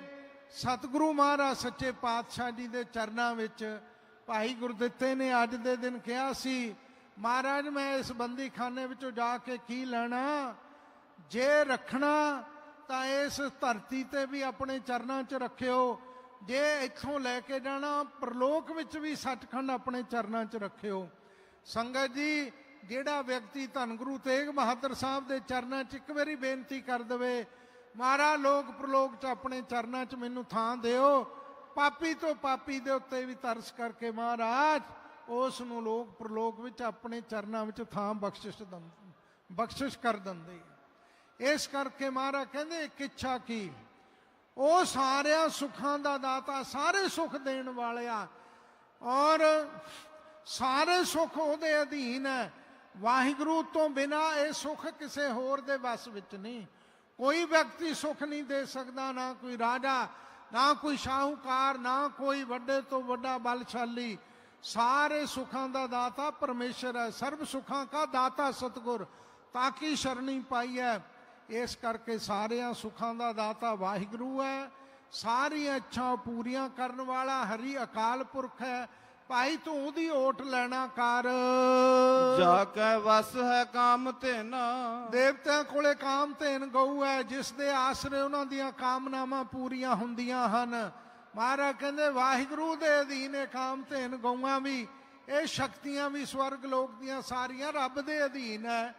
ਸਤਿਗੁਰੂ ਮਹਾਰਾਜ ਸੱਚੇ ਪਾਤਸ਼ਾਹ ਜੀ ਦੇ ਚਰਨਾਂ ਵਿੱਚ ਭਾਈ ਗੁਰਦਿੱਤੇ ਨੇ ਅੱਜ ਦੇ ਦਿਨ ਕਿਹਾ ਸੀ, ਮਹਾਰਾਜ, ਮੈਂ ਇਸ ਬੰਦੀਖਾਨੇ ਵਿੱਚੋਂ ਜਾ ਕੇ ਕੀ ਲੈਣਾ? ਜੇ ਰੱਖਣਾ, ਤਾਂ ਇਸ ਧਰਤੀ ਤੇ ਵੀ ਆਪਣੇ ਚਰਨਾਂ 'ਚ ਰੱਖਿਓ। ਜੇ ਇੱਥੋਂ ਲੈ ਕੇ ਜਾਣਾ, ਪ੍ਰਲੋਕ ਵਿੱਚ ਵੀ ਸੱਚਖੰਡ ਆਪਣੇ ਚਰਨਾਂ 'ਚ ਰੱਖਿਓ। ਸੰਗਤ ਜੀ, ਜਿਹੜਾ ਵਿਅਕਤੀ ਧੰਨ ਗੁਰੂ ਤੇਗ ਬਹਾਦਰ ਸਾਹਿਬ ਦੇ ਚਰਨਾਂ 'ਚ ਇੱਕ ਵਾਰੀ ਬੇਨਤੀ ਕਰ ਦਵੇ ਮਾਰਾ ਲੋਕ ਪ੍ਰਲੋਕ ਚ ਆਪਣੇ ਚਰਨਾਂ ਚ ਮੈਨੂੰ ਥਾਂ ਦਿਓ। ਪਾਪੀ ਤੋਂ ਪਾਪੀ ਦੇ ਉੱਤੇ ਵੀ ਤਰਸ ਕਰਕੇ ਮਹਾਰਾਜ ਉਸ ਨੂੰ ਲੋਕ ਪ੍ਰਲੋਕ ਵਿੱਚ ਆਪਣੇ ਚਰਨਾਂ ਵਿੱਚ ਥਾਂ ਬਖਸ਼ਿਸ਼ ਦੰ, ਬਖਸ਼ਿਸ਼ ਕਰ ਦਿੰਦੇ ਇਸ ਕਰਕੇ ਮਹਾਰਾਜ ਕਹਿੰਦੇ, ਇੱਕ ਇੱਛਾ ਕੀ? ਉਹ ਸਾਰਿਆਂ ਸੁੱਖਾਂ ਦਾ ਦਾਤਾ, ਸਾਰੇ ਸੁੱਖ ਦੇਣ ਵਾਲਿਆ। ਔਰ ਸਾਰੇ ਸੁੱਖ ਉਹਦੇ ਅਧੀਨ ਹੈ। ਵਾਹਿਗੁਰੂ ਤੋਂ ਬਿਨਾ ਇਹ ਸੁੱਖ ਕਿਸੇ ਹੋਰ ਦੇ ਵੱਸ ਵਿੱਚ ਨਹੀਂ। ਕੋਈ ਵਿਅਕਤੀ ਸੁੱਖ ਨਹੀਂ ਦੇ ਸਕਦਾ, ਨਾ ਕੋਈ ਰਾਜਾ। ਨਾ ਕੋਈ ਸ਼ਾਹੂਕਾਰ, ਨਾ ਕੋਈ ਵੱਡੇ ਤੋਂ ਵੱਡਾ ਬਲਸ਼ਾਲੀ। ਸਾਰੇ ਸੁੱਖਾਂ ਦਾ ਦਾਤਾ ਪਰਮੇਸ਼ਰ ਹੈ। ਸਰਬ ਸੁੱਖਾਂ ਦਾ ਦਾਤਾ ਸਤਗੁਰ, ਤਾਂ ਕੀ ਸ਼ਰਣੀ ਪਾਈ ਹੈ? ਇਸ ਕਰਕੇ ਸਾਰਿਆਂ ਸੁੱਖਾਂ ਦਾ ਦਾਤਾ ਵਾਹਿਗੁਰੂ ਹੈ। ਸਾਰੀਆਂ ਇੱਛਾਵਾਂ ਪੂਰੀਆਂ ਕਰਨ ਵਾਲਾ ਹਰੀ ਅਕਾਲ ਪੁਰਖ ਹੈ। ਭਾਈ ਤੂੰ ਉਹਦੀ ਓਟ ਲੈਣਾ ਕਰ। ਜਾ ਕੈ ਵਸ ਹੈ ਕਾਮ ਧੇਨਾ। ਦੇਵਤਿਆਂ ਕੋਲੇ ਕਾਮ ਧੇਨ ਗਊ ਹੈ ਜਿਸ ਦੇ ਆਸਰੇ ਉਹਨਾਂ ਦੀਆਂ ਕਾਮਨਾਵਾਂ ਪੂਰੀਆਂ ਹੁੰਦੀਆਂ ਹਨ। ਮਹਾਰਾਜ ਕਹਿੰਦੇ ਵਾਹਿਗੁਰੂ ਦੇ ਅਧੀਨ ਇਹ ਕਾਮ ਧੇਨ ਗਊਆਂ ਵੀ ਇਹ ਸ਼ਕਤੀਆਂ ਵੀ ਸਵਰਗ ਲੋਕ ਦੀਆਂ ਸਾਰੀਆਂ ਰੱਬ ਦੇ ਅਧੀਨ ਹੈ।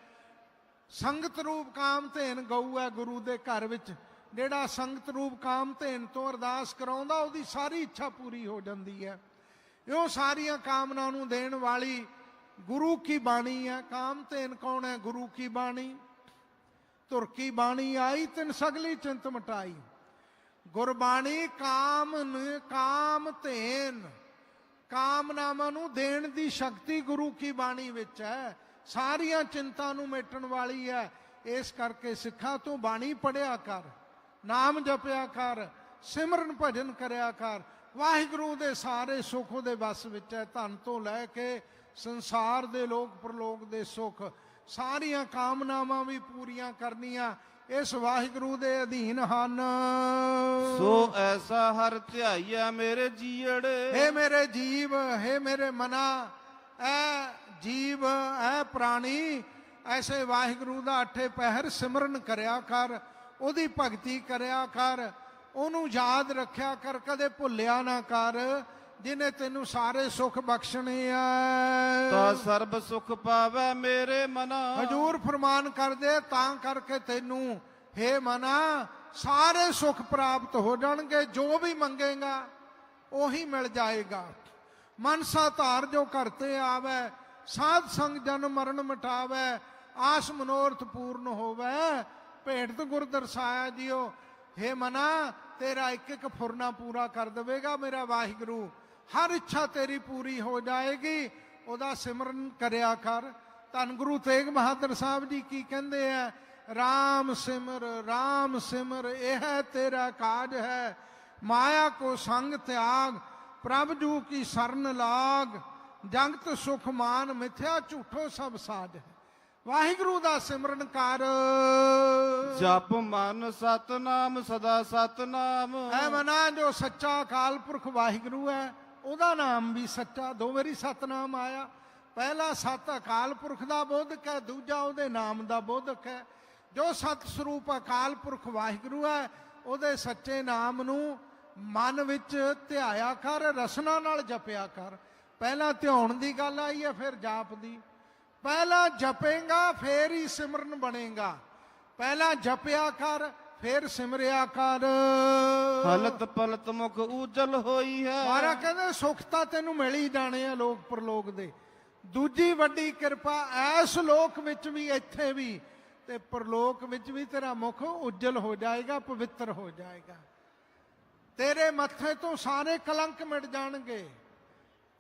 ਸੰਗਤ ਰੂਪ ਕਾਮ ਧੇਨ ਗਊ ਹੈ ਗੁਰੂ ਦੇ ਘਰ ਵਿੱਚ। ਜਿਹੜਾ ਸੰਗਤ ਰੂਪ ਕਾਮ ਧੇਨ ਤੋਂ ਅਰਦਾਸ ਕਰਾਉਂਦਾ ਉਹਦੀ ਸਾਰੀ ਇੱਛਾ ਪੂਰੀ ਹੋ ਜਾਂਦੀ ਹੈ। ਇਹ ਸਾਰੀਆਂ ਕਾਮਨਾ ਨੂੰ ਦੇਣ ਵਾਲੀ ਗੁਰੂ ਕੀ ਬਾਣੀ ਹੈ। ਕਾਮ ਧੇਨ ਕੌਣ ਹੈ? ਗੁਰੂ ਕੀ ਬਾਣੀ? ਧੁਰ ਕੀ ਬਾਣੀ ਆਈ ਤਿਨ ਸਗਲੀ ਚਿੰਤ ਮਟਾਈ। ਗੁਰਬਾਣੀ ਕਾਮ ਕਾਮ ਧੇਨ। ਕਾਮਨਾਵਾਂ ਨੂੰ ਦੇਣ ਦੀ ਸ਼ਕਤੀ ਗੁਰੂ ਕੀ ਬਾਣੀ ਵਿੱਚ ਹੈ। ਸਾਰੀਆਂ ਚਿੰਤਾ ਨੂੰ ਮੇਟਣ ਵਾਲੀ ਹੈ। ਇਸ ਕਰਕੇ ਸਿੱਖਾ ਤੋਂ ਬਾਣੀ ਪੜਿਆ ਕਰ। ਨਾਮ ਜਪਿਆ ਕਰ। ਸਿਮਰਨ ਭਜਨ ਕਰਿਆ ਕਰ। ਵਾਹਿਗੁਰੂ ਦੇ ਸਾਰੇ ਸੁੱਖ ਉਹਦੇ ਵੱਸ ਵਿੱਚ ਹੈ ਧਨ ਤੋਂ ਲੈ ਕੇ ਸੰਸਾਰ ਦੇ ਲੋਕ ਪ੍ਰਲੋਕ ਦੇ ਸੁੱਖ ਸਾਰੀਆਂ ਕਾਮਨਾਵਾਂ ਵੀ ਪੂਰੀਆਂ ਕਰਨੀਆਂ ਇਸ ਵਾਹਿਗੁਰੂ ਦੇ ਅਧੀਨ ਹਨ। ਸੋ ਐਸਾ ਹਰ ਧਿਆਈਆ ਮੇਰੇ ਜੀੜੇ ਹੇ ਮੇਰੇ ਜੀਵ ਹੇ ਮੇਰੇ ਮਨਾ ਐ ਜੀਵ ਐ ਪ੍ਰਾਣੀ ਐਸੇ ਵਾਹਿਗੁਰੂ ਦਾ ਅਠੇ ਪਹਿਰ ਸਿਮਰਨ ਕਰਿਆ ਕਰ ਉਹਦੀ ਭਗਤੀ ਕਰਿਆ ਕਰ ਉਹਨੂੰ ਯਾਦ ਰੱਖਿਆ ਕਰ ਕਦੇ ਭੁੱਲਿਆ ਨਾ ਕਰ ਜਿਨੇ ਤੈਨੂੰ ਸਾਰੇ ਸੁੱਖ ਬਖਸ਼ਣੇ ਆ। ਤਾ ਸਰਬ ਸੁਖ ਪਾਵੈ ਮੇਰੇ ਮਨਾ। ਹਜੂਰ ਫਰਮਾਨ ਕਰਦੇ ਤਾਂ ਕਰਕੇ ਤੈਨੂੰ ਹੇ ਮਨਾ ਸਾਰੇ ਸੁੱਖ ਪ੍ਰਾਪਤ ਹੋ ਜਾਣਗੇ ਜੋ ਵੀ ਮੰਗੇਗਾ ਉਹੀ ਮਿਲ ਜਾਏਗਾ। ਮਨਸਾ ਧਾਰ ਜੋ ਕਰਤੇ ਆਵੇ ਸਾਧ ਸੰਗ ਜਨ ਮਰਨ ਮਿਟਾਵੇ ਆਸ ਮਨੋਰਥ ਪੂਰਨ ਹੋਵੇ। ਭੇਟ ਗੁਰ ਦਰਸਾਇਆ ਜਿਓ ਹੇ ਮਨਾ, ਤੇਰਾ ਇੱਕ ਇੱਕ ਫੁਰਨਾ ਪੂਰਾ ਕਰ ਦੇਵੇਗਾ ਮੇਰਾ ਵਾਹਿਗੁਰੂ। ਹਰ ਇੱਛਾ ਤੇਰੀ ਪੂਰੀ ਹੋ ਜਾਏਗੀ। ਉਹਦਾ ਸਿਮਰਨ ਕਰਿਆ ਕਰ। ਧੰਨ ਗੁਰੂ ਤੇਗ ਬਹਾਦਰ ਸਾਹਿਬ ਜੀ ਕੀ ਕਹਿੰਦੇ ਆ? RAM ਸਿਮਰ RAM ਸਿਮਰ, ਇਹ ਤੇਰਾ ਕਾਜ ਹੈ। ਮਾਇਆ ਕੋ ਸੰਗ ਤਿਆਗ, ਪ੍ਰਭ ਜੂ ਕੀ ਸਰਨ ਲਾਗ। ਜੰਗਤ ਸੁਖ ਮਾਨ, ਮਿਥਿਆ ਝੂਠੋ ਸਭ ਸਾਜ ਹੈ। ਵਾਹਿਗੁਰੂ ਦਾ ਸਿਮਰਨ ਕਰ। ਜਪ ਮਨ ਸਤਨਾਮ ਸਦਾ ਸਤਨਾਮ। ਐ ਮਨਾ ਜੋ ਸੱਚਾ ਅਕਾਲ ਪੁਰਖ ਵਾਹਿਗੁਰੂ ਹੈ ਉਹਦਾ ਨਾਮ ਵੀ ਸੱਚਾ। ਦੋ ਵਾਰੀ ਸਤਨਾਮ ਆਇਆ। ਪਹਿਲਾ ਸਤ ਅਕਾਲ ਪੁਰਖ ਦਾ ਬੋਧਕ ਹੈ ਦੂਜਾ ਉਹਦੇ ਨਾਮ ਦਾ ਬੋਧਕ ਹੈ। ਜੋ ਸਤ ਸਰੂਪ ਅਕਾਲ ਪੁਰਖ ਵਾਹਿਗੁਰੂ ਹੈ ਉਹਦੇ ਸੱਚੇ ਨਾਮ ਨੂੰ ਮਨ ਵਿੱਚ ਧਿਆਇਆ ਕਰ ਰਸਨਾ ਨਾਲ ਜਪਿਆ ਕਰ। ਪਹਿਲਾਂ ਧਿਆਉਣ ਦੀ ਗੱਲ ਆਈ ਹੈ ਫਿਰ ਜਾਪ ਦੀ। ਪਹਿਲਾਂ ਜਪੇਗਾ ਫੇਰ ਹੀ ਸਿਮਰਨ ਬਣੇਗਾ। ਪਹਿਲਾਂ ਜਪਿਆ ਕਰ ਫੇਰ ਸਿਮਰਿਆ ਕਰ। ਹਲਤ ਪਲਤ ਮੁਖ ਉਜਲ ਹੋਈ ਹੈ। ਮਾਰਾ ਕਹਿੰਦੇ ਸੁੱਖ ਤਾਂ ਤੈਨੂੰ ਮਿਲ ਹੀ ਜਾਣੇ ਆ ਲੋਕ ਪਰਲੋਕ ਦੇ। ਦੂਜੀ ਵੱਡੀ ਕਿਰਪਾ ਐਸ ਲੋਕ ਵਿੱਚ ਵੀ ਇੱਥੇ ਵੀ। ਤੇ ਪਰਲੋਕ ਵਿੱਚ ਵੀ ਤੇਰਾ ਮੁਖ ਉਜਲ ਹੋ ਜਾਏਗਾ ਪਵਿੱਤਰ ਹੋ ਜਾਏਗਾ। ਤੇਰੇ ਮੱਥੇ ਤੋਂ ਸਾਰੇ ਕਲੰਕ ਮਿਟ ਜਾਣਗੇ।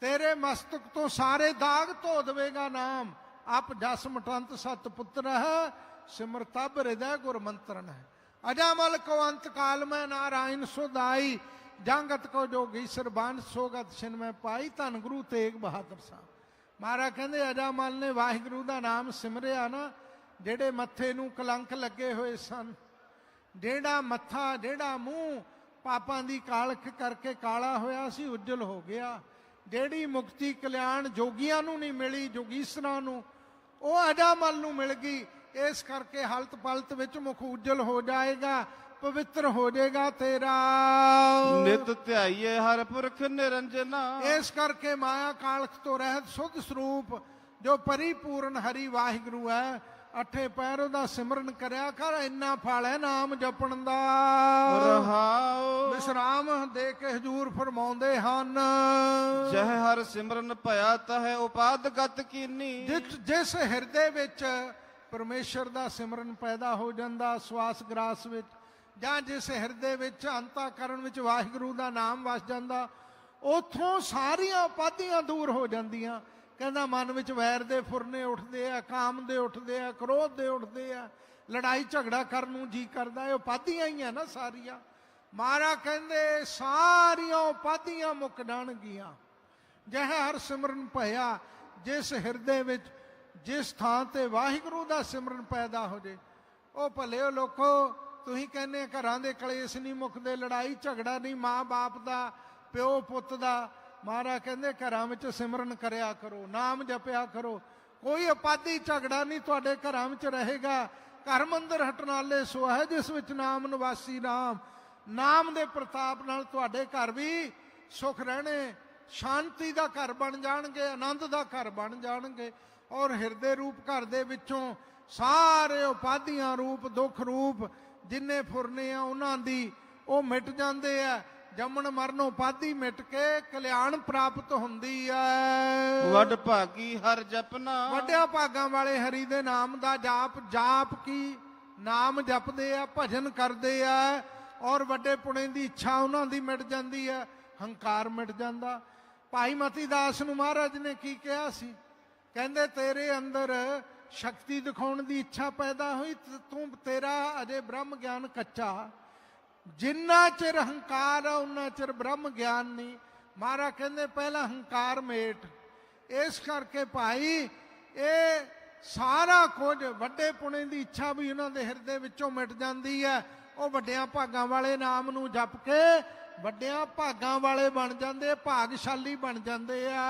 ਤੇਰੇ ਮਸਤਕ ਤੋਂ ਸਾਰੇ ਦਾਗ ਧੋ ਦੇਵੇਗਾ ਨਾਮ। ਆਪ ਜਸ ਮਟੰਤ ਸਤ ਪੁੱਤਰ ਹੈ ਸਿਮਰ ਤਬ ਹਿਰਦੈ ਗੁਰ ਮੰਤਰਨ ਹੈ ਅਜਾਮਲ ਕੋ ਅੰਤ ਕਾਲ ਮੈਂ ਨਾਰਾਇਣ ਸੁਦਾਈ, ਜੰਗਤ ਕੋ ਜੋਗੀ ਸਰਬਾਨ ਸੋਗਤ ਛਿਨ ਮੈਂ ਪਾਈ, ਧੰਨ ਗੁਰੂ ਤੇਗ ਬਹਾਦਰ ਸਾਹਿਬ। ਮਹਾਰਾ ਕਹਿੰਦੇ ਅਜਾਮਲ ਨੇ ਵਾਹਿਗੁਰੂ ਦਾ ਨਾਮ ਸਿਮਰਿਆ ਨਾ, ਜਿਹੜੇ ਮੱਥੇ ਨੂੰ ਕਲੰਕ ਲੱਗੇ ਹੋਏ ਸਨ, ਜਿਹੜਾ ਮੱਥਾ, ਜਿਹੜਾ ਮੂੰਹ ਪਾਪਾਂ ਦੀ ਕਾਲਖ ਕਰਕੇ ਕਾਲਾ ਹੋਇਆ ਸੀ, ਉਜਲ ਹੋ ਗਿਆ। ਜਿਹੜੀ ਮੁਕਤੀ ਕਲਿਆਣ ਜੋਗੀਆਂ ਨੂੰ ਨਹੀਂ ਮਿਲੀ, ਜੋਗੀਸਰਾਂ ਨੂੰ ਉਹ ਅਜਾਮਲ ਨੂੰ ਮਿਲ ਗਈ। ਇਸ ਕਰਕੇ ਹਲਤ ਪਲਤ ਵਿੱਚ ਮੁਖ ਉਜਲ ਹੋ ਜਾਏਗਾ ਪਵਿੱਤਰ ਹੋ ਜਾਏਗਾ ਤੇਰਾ। ਨਿਤ ਧਿਆਈਏ ਹਰ ਪੁਰਖ ਨਿਰੰਜਨਾ। ਇਸ ਕਰਕੇ ਮਾਇਆ ਕਾਲਖ ਤੋਂ ਰਹਿਤ ਸੁਧ ਸਰੂਪ ਜੋ ਪਰਿਪੂਰਨ ਹਰੀ ਵਾਹਿਗੁਰੂ ਹੈ ਅਠੇ ਪੈਰ ਉਹਦਾ ਸਿਮਰਨ ਕਰਿਆ ਕਰ ਇੰਨਾ ਫਲ ਹੈ ਨਾਮ ਜਪਣ ਦਾ। ਰਹਾਉ ਵਿਸਰਾਮ ਦੇ ਕੇ ਹਜੂਰ ਫਰਮਾਉਂਦੇ ਹਨ। ਜਹ ਹਰ ਸਿਮਰਨ ਭਇਆ ਤਹ ਉਪਾਦ ਗਤ ਕੀਨੀ। ਜਿਸ ਜਿਸ ਹਿਰਦੇ ਵਿੱਚ ਪਰਮੇਸ਼ਰ ਦਾ ਸਿਮਰਨ ਪੈਦਾ ਹੋ ਜਾਂਦਾ ਸਵਾਸ ਗਰਾਸ ਵਿੱਚ ਜਾਂ ਜਿਸ ਹਿਰਦੇ ਵਿੱਚ ਅੰਤਾਕਰਨ ਵਿੱਚ ਵਾਹਿਗੁਰੂ ਦਾ ਨਾਮ ਵਸ ਜਾਂਦਾ ਉਥੋਂ ਸਾਰੀਆਂ ਉਪਾਧੀਆਂ ਦੂਰ ਹੋ ਜਾਂਦੀਆਂ। ਕਹਿੰਦਾ ਮਨ ਵਿੱਚ ਵੈਰ ਦੇ ਫੁਰਨੇ ਉੱਠਦੇ ਆ, ਕਾਮ ਦੇ ਉੱਠਦੇ ਆ, ਕ੍ਰੋਧ ਦੇ ਉੱਠਦੇ ਆ, ਲੜਾਈ ਝਗੜਾ ਕਰਨ ਨੂੰ ਜੀ ਕਰਦਾ ਇਹ ਉਪਾਧੀਆਂ ਹੀ ਆ ਨਾ ਸਾਰੀਆਂ। ਮਹਾਰਾ ਕਹਿੰਦੇ, ਸਾਰੀਆਂ ਉਪਾਧੀਆਂ ਮੁੱਕ ਜਾਣਗੀਆਂ। ਜਹ ਹਰ ਸਿਮਰਨ ਭਇਆ, ਜਿਸ ਹਿਰਦੇ ਵਿੱਚ, ਜਿਸ ਥਾਂ ਤੇ ਵਾਹਿਗੁਰੂ ਦਾ ਸਿਮਰਨ ਪੈਦਾ ਹੋ ਜੇ। ਉਹ ਭਲਿਓ ਲੋਕੋ, ਤੁਸੀਂ ਕਹਿੰਦੇ ਘਰਾਂ ਦੇ ਕਲੇਸ਼ ਨਹੀਂ ਮੁੱਕਦੇ, ਲੜਾਈ ਝਗੜਾ ਨਹੀਂ, ਮਾਂ-ਬਾਪ ਦਾ ਪਿਓ ਪੁੱਤ ਦਾ ਮਹਾਰਾਜ ਕਹਿੰਦੇ, ਘਰਾਂ ਵਿੱਚ ਸਿਮਰਨ ਕਰਿਆ ਕਰੋ, ਨਾਮ ਜਪਿਆ ਕਰੋ। ਕੋਈ ਉਪਾਧੀ ਝਗੜਾ ਨਹੀਂ ਤੁਹਾਡੇ ਘਰਾਂ ਵਿੱਚ ਰਹੇਗਾ। ਘਰ ਮੰਦਰ ਹਟਨਾਲੇ ਸੋ ਹੈ, ਜਿਸ ਵਿੱਚ ਨਾਮ ਨਿਵਾਸੀ ਨਾਮ। ਨਾਮ ਦੇ ਪ੍ਰਤਾਪ ਨਾਲ ਤੁਹਾਡੇ ਘਰ ਵੀ ਸੁਖ ਰਹਿਣੇ। ਸ਼ਾਂਤੀ ਦਾ ਘਰ ਬਣ ਜਾਣਗੇ, ਆਨੰਦ ਦਾ ਘਰ ਬਣ ਜਾਣਗੇ। ਔਰ ਹਿਰਦੇ ਰੂਪ ਘਰ ਦੇ ਵਿੱਚੋਂ ਸਾਰੇ ਉਪਾਧੀਆਂ ਰੂਪ, ਦੁੱਖ ਰੂਪ ਜਿੰਨੇ ਫੁਰਨੇ ਆ, ਉਹਨਾਂ ਦੀ ਉਹ ਮਿਟ ਜਾਂਦੇ ਆ। ਜੰਮਣ ਮਰਨ ਉਪਾਧੀ ਮਿਟ ਕੇ ਕਲਿਆਣ ਪ੍ਰਾਪਤ ਹੁੰਦੀ ਹੈ ਵੱਡ ਭਾਗੀ ਹਰ ਜਪਨਾ ਵੱਡਿਆ ਭਾਗਾਂ ਵਾਲੇ ਹਰੀ ਦੇ ਨਾਮ ਦਾ ਜਾਪ ਜਾਪ ਕੀ ਨਾਮ ਜਪਦੇ ਆ ਭਜਨ ਕਰਦੇ ਆ ਔਰ ਵੱਡੇ ਪੁਣੇ ਦੀ ਇੱਛਾ ਉਹਨਾਂ ਦੀ ਮਿਟ ਜਾਂਦੀ ਹੈ ਹੰਕਾਰ ਮਿਟ ਜਾਂਦਾ। ਭਾਈ ਮਤੀ ਦਾਸ ਨੂੰ ਮਹਾਰਾਜ ਨੇ ਕੀ ਕਿਹਾ ਸੀ? ਕਹਿੰਦੇ ਤੇਰੇ ਅੰਦਰ ਸ਼ਕਤੀ ਦਿਖਾਉਣ ਦੀ ਇੱਛਾ ਪੈਦਾ ਹੋਈ ਤੂੰ ਤੇਰਾ ਅਜੇ ਬ੍ਰਹਮ ਗਿਆਨ ਕੱਚਾ। ਜਿੰਨਾ ਚਿਰ ਹੰਕਾਰ ਆ ਉਹਨਾਂ ਚਿਰ ਬ੍ਰਹਮ ਗਿਆਨ ਨਹੀਂ। ਮਹਾਰਾ ਕਹਿੰਦੇ ਪਹਿਲਾਂ ਹੰਕਾਰ ਮੇਟ। ਇਸ ਕਰਕੇ ਭਾਈ ਇਹ ਸਾਰਾ ਕੁਝ ਵੱਡੇ ਪੁਣੇ ਦੀ ਇੱਛਾ ਵੀ ਉਹਨਾਂ ਦੇ ਹਿਰਦੇ ਵਿੱਚੋਂ ਮਿਟ ਜਾਂਦੀ ਹੈ। ਉਹ ਵੱਡਿਆਂ ਭਾਗਾਂ ਵਾਲੇ ਨਾਮ ਨੂੰ ਜਪ ਕੇ ਵੱਡਿਆਂ ਭਾਗਾਂ ਵਾਲੇ ਬਣ ਜਾਂਦੇ ਭਾਗਸ਼ਾਲੀ ਬਣ ਜਾਂਦੇ ਆ।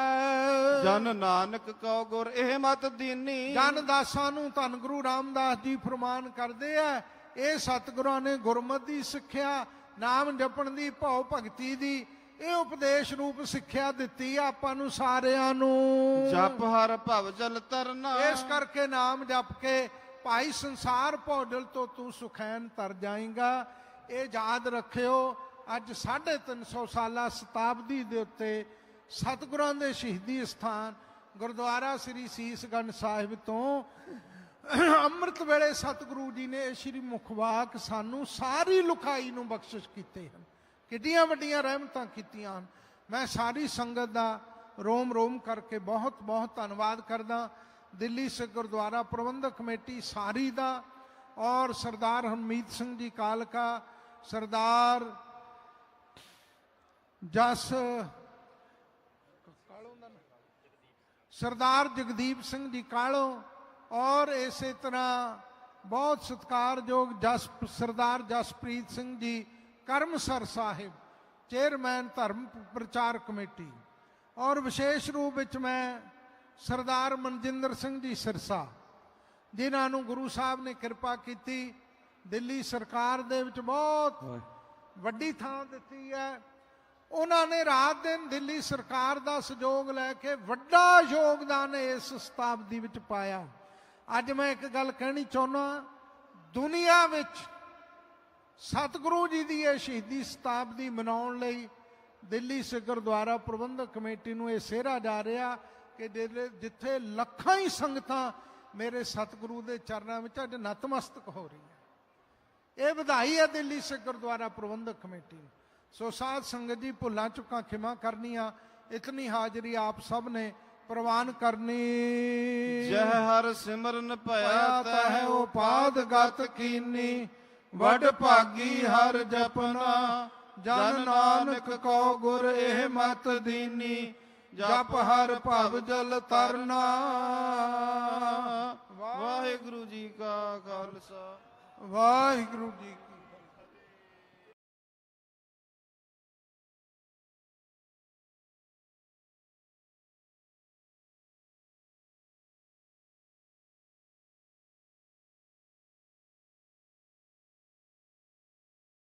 ਜਨ ਨਾਨਕ ਕਉ ਗੁਰ ਇਹ ਮਤ ਦੀਨੀ। ਜਨ ਦਾਸਾਂ ਨੂੰ ਧੰਨ ਗੁਰੂ ਰਾਮਦਾਸ ਜੀ ਫਰਮਾਨ ਕਰਦੇ ਆ ਇਹ ਸਤਿਗੁਰਾਂ ਨੇ ਗੁਰਮਤਿ ਦੀ ਸਿੱਖਿਆ ਨਾਮ ਜਪਣ ਦੀ ਭਉ ਭਗਤੀ ਦੀ ਇਹ ਉਪਦੇਸ਼ ਰੂਪ ਸਿੱਖਿਆ ਦਿੱਤੀ ਆ ਆਪਾਂ ਨੂੰ ਸਾਰਿਆਂ ਨੂੰ। ਜਪ ਹਰ ਭਵ ਜਲ ਤਰਨਾ ਇਸ ਕਰਕੇ ਨਾਮ ਜਪ ਕੇ ਭਾਈ ਸੰਸਾਰ ਭੌਡਲ ਤੋਂ ਤੂੰ ਸੁਖੈਨ ਤਰ ਜਾਏਗਾ। ਇਹ ਯਾਦ ਰੱਖਿਓ ਅੱਜ 350 ਸਾਲਾ ਸ਼ਤਾਬਦੀ ਦੇ ਉੱਤੇ ਸਤਿਗੁਰਾਂ ਦੇ ਸ਼ਹੀਦੀ ਸਥਾਨ ਗੁਰਦੁਆਰਾ ਸ੍ਰੀ ਸੀਸਗੰਜ ਸਾਹਿਬ ਤੋਂ ਅੰਮ੍ਰਿਤ ਵੇਲੇ ਸਤਿਗੁਰੂ ਜੀ ਨੇ ਸ਼੍ਰੀ ਮੁਖਵਾਕ ਸਾਨੂੰ ਸਾਰੀ ਲੁਕਾਈ ਨੂੰ ਬਖਸ਼ਿਸ਼ ਕੀਤੇ ਹਨ। ਕਿੱਡੀਆਂ ਵੱਡੀਆਂ ਰਹਿਮਤਾਂ ਕੀਤੀਆਂ ਹਨ। ਮੈਂ ਸਾਰੀ ਸੰਗਤ ਦਾ ਰੋਮ ਰੋਮ ਕਰਕੇ ਬਹੁਤ ਬਹੁਤ ਧੰਨਵਾਦ ਕਰਦਾ। ਦਿੱਲੀ ਸਿੱਖ ਗੁਰਦੁਆਰਾ ਪ੍ਰਬੰਧਕ ਕਮੇਟੀ ਸਾਰੀ ਦਾ ਔਰ ਸਰਦਾਰ ਹਰਮੀਤ ਸਿੰਘ ਜੀ ਕਾਲਕਾ, ਸਰਦਾਰ ਜਸ ਸਰਦਾਰ ਜਗਦੀਪ ਸਿੰਘ ਜੀ ਕਾਲੋ ਔਰ ਇਸੇ ਤਰ੍ਹਾਂ ਬਹੁਤ ਸਤਿਕਾਰਯੋਗ ਜਸ ਸਰਦਾਰ ਜਸਪ੍ਰੀਤ ਸਿੰਘ ਜੀ ਕਰਮਸਰ ਸਾਹਿਬ ਚੇਅਰਮੈਨ ਧਰਮ ਪ੍ਰਚਾਰ ਕਮੇਟੀ। ਔਰ ਵਿਸ਼ੇਸ਼ ਰੂਪ ਵਿੱਚ ਮੈਂ ਸਰਦਾਰ ਮਨਜਿੰਦਰ ਸਿੰਘ ਜੀ ਸਿਰਸਾ ਜਿਨ੍ਹਾਂ ਨੂੰ ਗੁਰੂ ਸਾਹਿਬ ਨੇ ਕਿਰਪਾ ਕੀਤੀ ਦਿੱਲੀ ਸਰਕਾਰ ਦੇ ਵਿੱਚ ਬਹੁਤ ਵੱਡੀ ਥਾਂ ਦਿੱਤੀ ਹੈ। ਉਹਨਾਂ ਨੇ ਰਾਤ ਦਿਨ ਦਿੱਲੀ ਸਰਕਾਰ ਦਾ ਸਹਿਯੋਗ ਲੈ ਕੇ ਵੱਡਾ ਯੋਗਦਾਨ ਇਸ ਸ਼ਤਾਬਦੀ ਵਿੱਚ ਪਾਇਆ। ਅੱਜ ਮੈਂ ਇੱਕ ਗੱਲ ਕਹਿਣੀ ਚਾਹੁੰਦਾ ਦੁਨੀਆ ਵਿੱਚ ਸਤਿਗੁਰੂ ਜੀ ਦੀ ਇਹ ਸ਼ਹੀਦੀ ਸ਼ਤਾਬਦੀ ਮਨਾਉਣ ਲਈ ਦਿੱਲੀ ਸਿੱਖ ਗੁਰਦੁਆਰਾ ਪ੍ਰਬੰਧਕ ਕਮੇਟੀ ਨੂੰ ਇਹ ਸਿਹਰਾ ਜਾ ਰਿਹਾ ਕਿ ਜਿਹੜੇ- ਜਿੱਥੇ ਲੱਖਾਂ ਹੀ ਸੰਗਤਾਂ ਮੇਰੇ ਸਤਿਗੁਰੂ ਦੇ ਚਰਨਾਂ ਵਿੱਚ ਅੱਜ ਨਤਮਸਤਕ ਹੋ ਰਹੀ ਹੈ ਇਹ ਵਧਾਈ ਹੈ ਦਿੱਲੀ ਸਿੱਖ ਗੁਰਦੁਆਰਾ ਪ੍ਰਬੰਧਕ ਕਮੇਟੀ ਨੂੰ। ਸੋ ਸਾਧ ਸੰਗਤ ਜੀ, ਭੁੱਲਾਂ ਚੁੱਕਾਂ ਖਿਮਾ ਕਰਨੀਆਂ। ਇਤਨੀ ਹਾਜ਼ਰੀ ਆਪ ਸਭ ਨੇ ਪ੍ਰਵਾਨ ਕਰਨੀ। ਜਹ ਹਰ ਸਿਮਰਨ ਭਇਆ ਪਾਇਆ ਤਾਂ ਹੈ ਉਹ ਪਾਦ ਗਤ ਕੀਨੀ। ਵੱਡ ਭਾਗੀ ਹਰ ਜਪਨਾ। ਜਨ ਨਾਨਕ ਕੋ ਗੁਰ ਇਹ ਮਤ ਦੀਨੀ। ਜਪ ਹਰ ਭਵ ਜਲ ਤਰਨਾ। ਵਾਹਿਗੁਰੂ ਜੀ ਕਾ ਖਾਲਸਾ। ਵਾਹਿਗੁਰੂ ਜੀ